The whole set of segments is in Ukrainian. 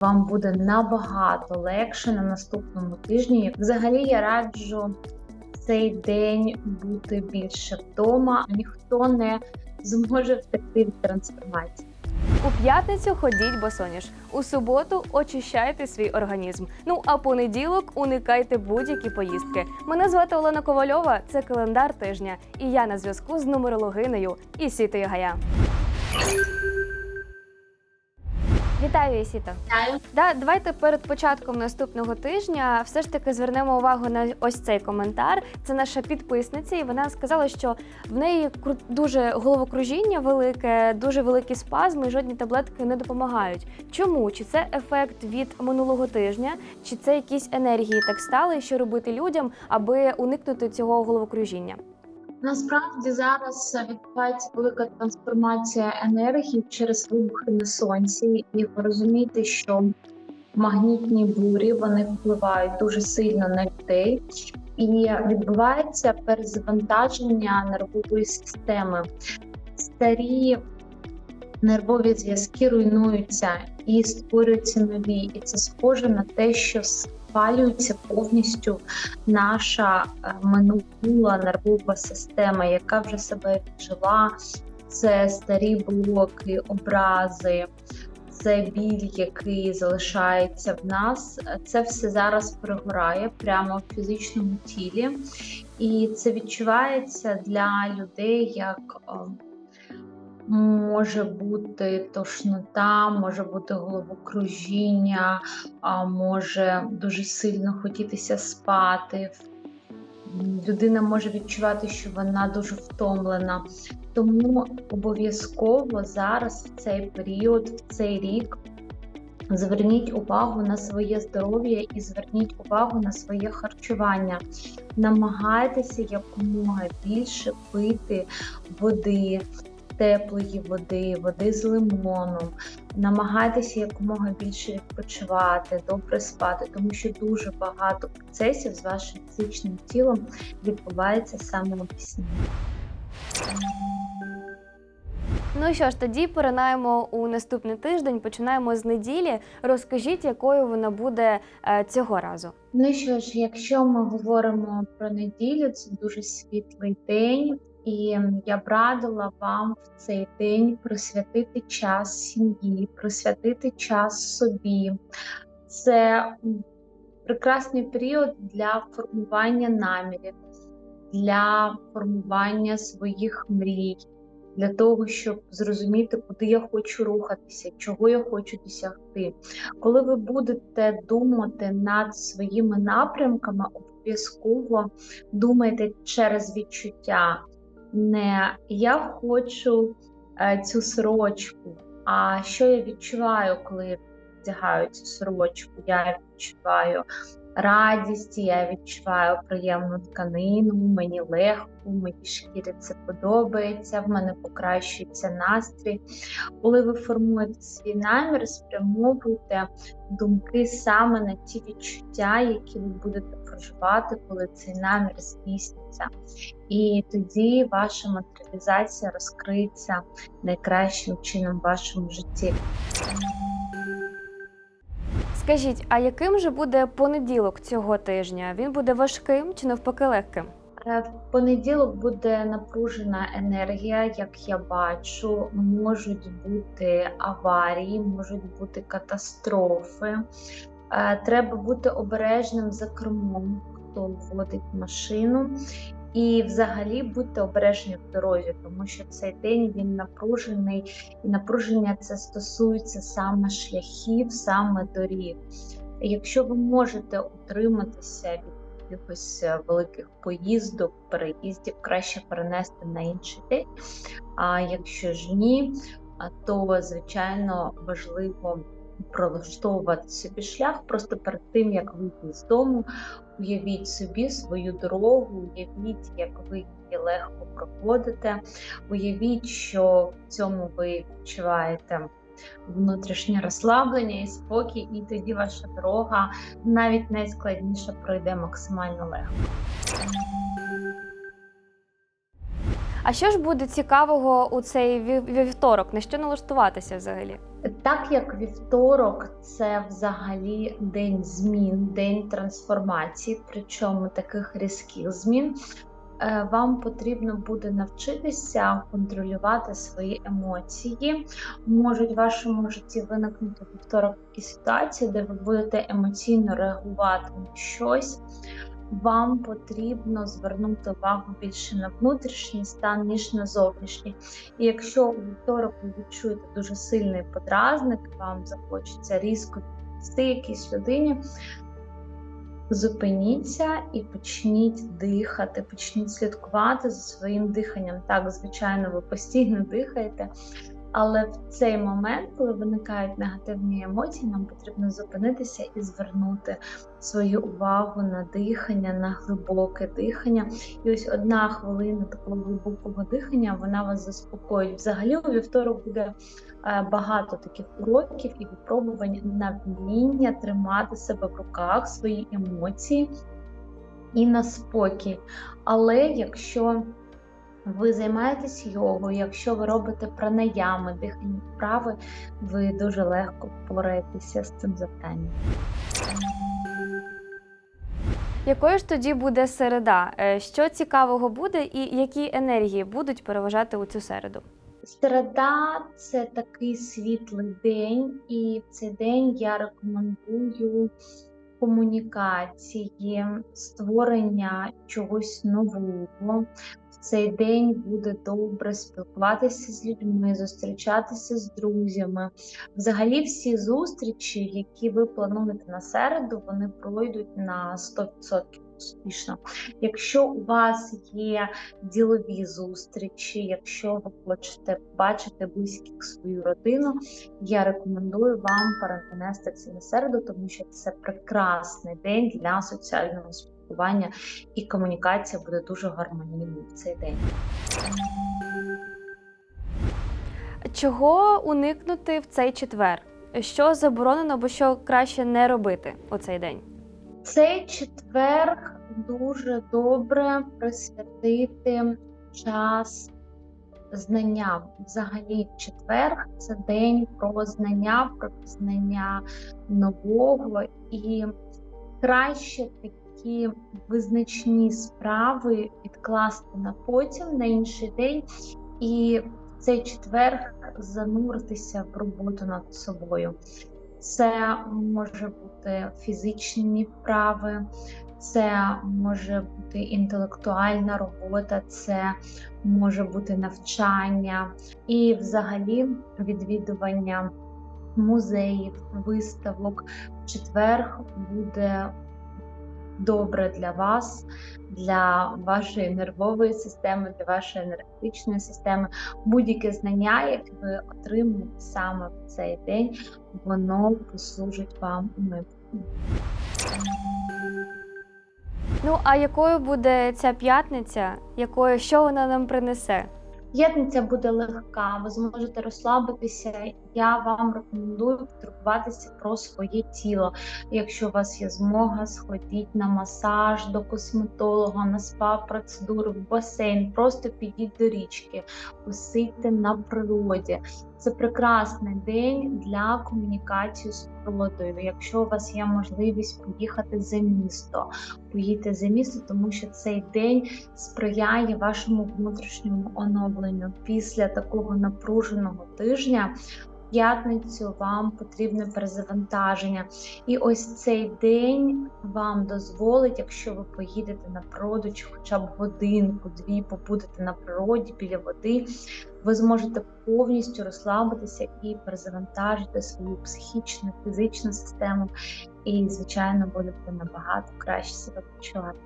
вам буде набагато легше на наступному тижні. Взагалі я раджу цей день бути більше вдома. Ніхто не зможе втекти від трансформації. У п'ятницю ходіть босоніж. У суботу очищайте свій організм. Ну а понеділок уникайте будь-які поїздки. Мене звати Олена Ковальова. Це календар тижня. І я на зв'язку з нумерологинею Ісітою Гая. Вітаю, Ісіто. Вітаю. Да, давайте перед початком наступного тижня все ж таки звернемо увагу на ось цей коментар. Це наша підписниця, і вона сказала, що в неї дуже головокружіння велике, дуже великі спазми, і жодні таблетки не допомагають. Чому? Чи це ефект від минулого тижня, чи це якісь енергії так стали? Що робити людям, аби уникнути цього головокружіння? Насправді зараз відбувається велика трансформація енергії через вибухи на сонці, і ви розумієте, що магнітні бурі вони впливають дуже сильно на людей, і відбувається перезавантаження нервової системи. Старі нервові зв'язки руйнуються і створюються нові. І це схоже на те, що спалюється повністю наша е, минула нервова система, яка вже себе віджила. Це старі блоки, образи, це біль, який залишається в нас. Це все зараз пригорає прямо в фізичному тілі, і це відчувається для людей як. Може бути тошнота, може бути головокружіння, може дуже сильно хотітися спати. Людина може відчувати, що вона дуже втомлена. Тому обов'язково зараз, в цей період, в цей рік, зверніть увагу на своє здоров'я і зверніть увагу на своє харчування. Намагайтеся якомога більше пити води, теплої води, води з лимоном. Намагайтеся якомога більше відпочивати, добре спати, тому що дуже багато процесів з вашим фізичним тілом відбувається саме у пісні. Ну що ж, тоді поринаємо у наступний тиждень. Починаємо з неділі. Розкажіть, якою вона буде е, цього разу. Ну що ж, якщо ми говоримо про неділю, це дуже світлий день, і я б радила вам в цей день присвятити час сім'ї, присвятити час собі. Це прекрасний період для формування намірів, для формування своїх мрій, для того, щоб зрозуміти, куди я хочу рухатися, чого я хочу досягти. Коли ви будете думати над своїми напрямками, обов'язково думайте через відчуття. Не я хочу е, цю сорочку, а що я відчуваю, коли вдягаю цю сорочку? Я відчуваю радість, я відчуваю приємну тканину, мені легко, моїй шкірі це подобається, в мене покращується настрій. Коли ви формуєте свій намір, спрямовуйте думки саме на ті відчуття, які ви будете проживати, коли цей намір здійсниться. І тоді ваша матеріалізація розкриється найкращим чином в вашому житті. Скажіть, а яким же буде понеділок цього тижня? Він буде важким чи навпаки легким? Е, В понеділок буде напружена енергія, як я бачу. Можуть бути аварії, можуть бути катастрофи. Е, Треба бути обережним за кермом, хто водить машину. І взагалі будьте обережні в дорозі, тому що цей день він напружений, і напруження це стосується саме шляхів, саме доріг. Якщо ви можете утриматися від якихось е, великих поїздок, переїздів, краще перенести на інший день. А якщо ж ні, то звичайно важливо пролаштовувати собі шлях просто перед тим, як вийти з дому. Уявіть собі свою дорогу, уявіть, як ви її легко проходите. Уявіть, що в цьому ви відчуваєте внутрішнє розслаблення і спокій, і тоді ваша дорога навіть найскладніше пройде максимально легко. А що ж буде цікавого у цей вівторок? На що налаштуватися взагалі? Так як вівторок це взагалі день змін, день трансформації, причому таких різких змін, е, вам потрібно буде навчитися контролювати свої емоції. Можуть в вашому житті виникнути вівторок такі ситуації, де ви будете емоційно реагувати на щось. Вам потрібно звернути увагу більше на внутрішній стан, ніж на зовнішній. І якщо у вівторок ви відчуєте дуже сильний подразник, вам захочеться різко відповісти якійсь людині, зупиніться і почніть дихати, почніть слідкувати за своїм диханням. Так, звичайно, ви постійно дихаєте. Але в цей момент, коли виникають негативні емоції, нам потрібно зупинитися і звернути свою увагу на дихання, на глибоке дихання. І ось одна хвилина такого глибокого дихання вона вас заспокоїть. Взагалі у вівторок буде е, багато таких уроків і випробувань на вміння тримати себе в руках, свої емоції і на спокій. Але якщо ви займаєтесь йогою, якщо ви робите пранаями, дихальні вправи, ви дуже легко впораєтеся з цим завданням. Якою ж тоді буде середа? Е, Що цікавого буде, і які енергії будуть переважати у цю середу? Середа це такий світлий день, і в цей день я рекомендую комунікації, створення чогось нового. Цей день буде добре спілкуватися з людьми, зустрічатися з друзями. Взагалі, всі зустрічі, які ви плануєте на середу, вони пройдуть на 100% успішно. Якщо у вас є ділові зустрічі, якщо ви хочете бачити близьких свою родину, я рекомендую вам перенести це на середу, тому що це прекрасний день для соціального спілкування і комунікація буде дуже гармонійною в цей день. Чого уникнути в цей четвер? Що заборонено або що краще не робити у цей день? Цей четвер дуже добре присвятити час знанням. Взагалі, четвер це день про знання, про знання нового і краще такі визначні справи відкласти на потім на інший день і в цей четвер зануритися в роботу над собою. Це може бути фізичні вправи, це може бути інтелектуальна робота, це може бути навчання і, взагалі, відвідування музеїв, виставок. В четвер буде добре для вас, для вашої нервової системи, для вашої енергетичної системи. Будь-яке знання, яке ви отримуєте саме в цей день, воно послужить вам у майбутньому. Ну а якою буде ця п'ятниця? Якою що вона нам принесе? П'ятниця буде легка, ви зможете розслабитися. Я вам рекомендую турбуватися про своє тіло. Якщо у вас є змога, сходіть на масаж до косметолога, на спа-процедури, в басейн, просто підіть до річки, посидьте на природі. Це прекрасний день для комунікації з природою. Якщо у вас є можливість поїхати за місто, поїдьте за місто, тому що цей день сприяє вашому внутрішньому оновленню після такого напруженого тижня. П'ятницю вам потрібне перезавантаження, і ось цей день вам дозволить, якщо ви поїдете на природу, чи хоча б годинку-дві побудете на природі біля води, ви зможете повністю розслабитися і перезавантажити свою психічну, фізичну систему, і, звичайно, будете набагато краще себе почувати.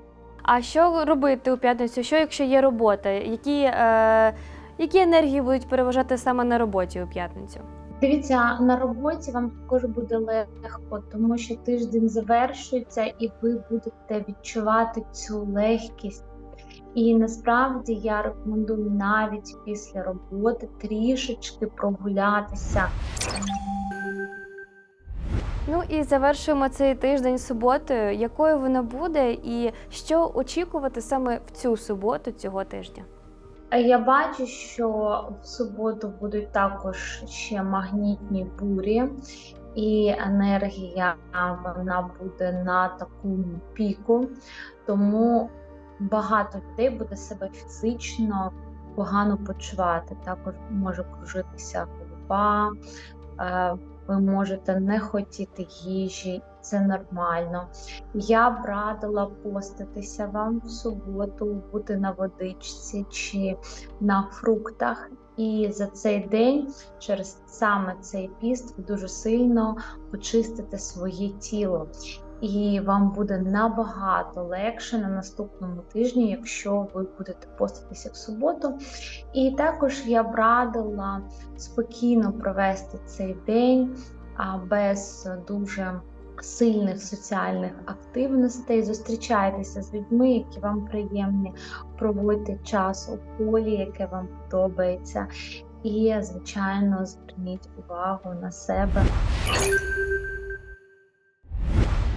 А що робити у п'ятницю? Що якщо є робота? Які, е, які енергії будуть переважати саме на роботі у п'ятницю? Дивіться, на роботі вам також буде легко, тому що тиждень завершується, і ви будете відчувати цю легкість. І насправді я рекомендую навіть після роботи трішечки прогулятися. Ну і завершуємо цей тиждень суботою. Якою вона буде, і що очікувати саме в цю суботу цього тижня? Я бачу, що в суботу будуть також ще магнітні бурі, і енергія вона буде на такому піку, тому багато людей буде себе фізично погано почувати. Також може кружитися голова, е, ви можете не хотіти їжі, це нормально. Я б радила поститися вам в суботу, бути на водичці чи на фруктах. І за цей день, через саме цей піст, ви дуже сильно почистите своє тіло. І вам буде набагато легше на наступному тижні, якщо ви будете поститися в суботу. І також я б радила спокійно провести цей день без дуже сильних соціальних активностей. Зустрічайтеся з людьми, які вам приємні, проводьте час у полі, яке вам подобається. І, звичайно, зверніть увагу на себе.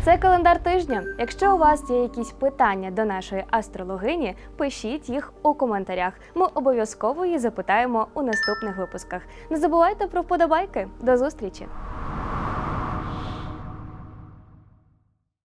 Це календар тижня. Якщо у вас є якісь питання до нашої астрологині, пишіть їх у коментарях. Ми обов'язково її запитаємо у наступних випусках. Не забувайте про вподобайки. До зустрічі!